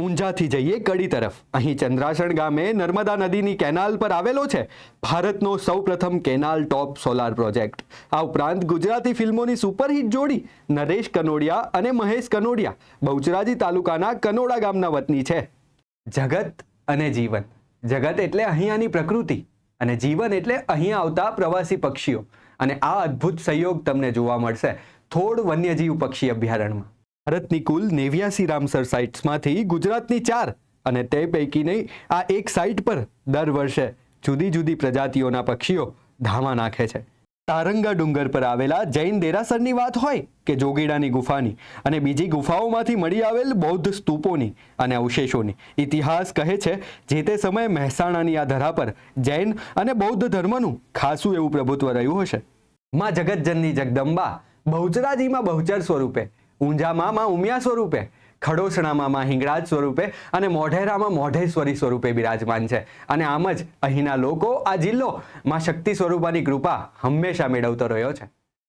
ઊંઝાથી જઈએ કડી તરફ. અહીં ચંદ્રાસણ ગામે નર્મદા નદીની કેનાલ પર આવેલો છે ભારતનો સૌપ્રથમ કેનાલ ટોપ સોલાર પ્રોજેક્ટ. આ ઉપરાંત ગુજરાતી ફિલ્મોની સુપરહિટ જોડી નરેશ કનોડિયા અને મહેશ કનોડિયા. બહુચરાજી તાલુકાના કનોડા ગામના વતની છે. જગત અને જીવન. જગત એટલે અહીંયાની પ્રકૃતિ અને જીવન એટલે અહીં આવતા પ્રવાસી પક્ષીઓ. અને આ અદ્ભુત સંયોગ તમને જોવા મળશે થોડ વન્યજીવ પક્ષી અભયારણ્યમાં. ભારતની કુલ નેવ્યાસી રામસર સાઇટ્સમાંથી ગુજરાતની ચાર અને તે પૈકીની આ એક સાઇટ પર દર વર્ષે જુદી જુદી પ્રજાતિઓના પક્ષીઓ ધામા નાખે છે. તારંગા ડુંગર પર આવેલા જૈન દેરાસરની વાત હોય કે જોગીડાની ગુફાની, અને બીજી ગુફાઓમાંથી મળી આવેલ બૌદ્ધ સ્તૂપોની અને અવશેષોની. ઇતિહાસ કહે છે, જે તે સમયે મહેસાણાની આ ધરા પર જૈન અને બૌદ્ધ ધર્મનું ખાસું એવું પ્રભુત્વ રહ્યું હશે. માં જગતજનની જગદંબા બહુચરાજીમાં બહુચર સ્વરૂપે ઊંઝામાં માં ઉમિયા સ્વરૂપે, ખડોસણામાં માં હિંગળાજ સ્વરૂપે અને મોઢેરામાં મોઢેશ્વરી સ્વરૂપે બિરાજમાન છે. અને આમ જ અહીંના લોકો આ જિલ્લો માં શક્તિ સ્વરૂપાની કૃપા હંમેશા મેળવતો રહ્યો છે.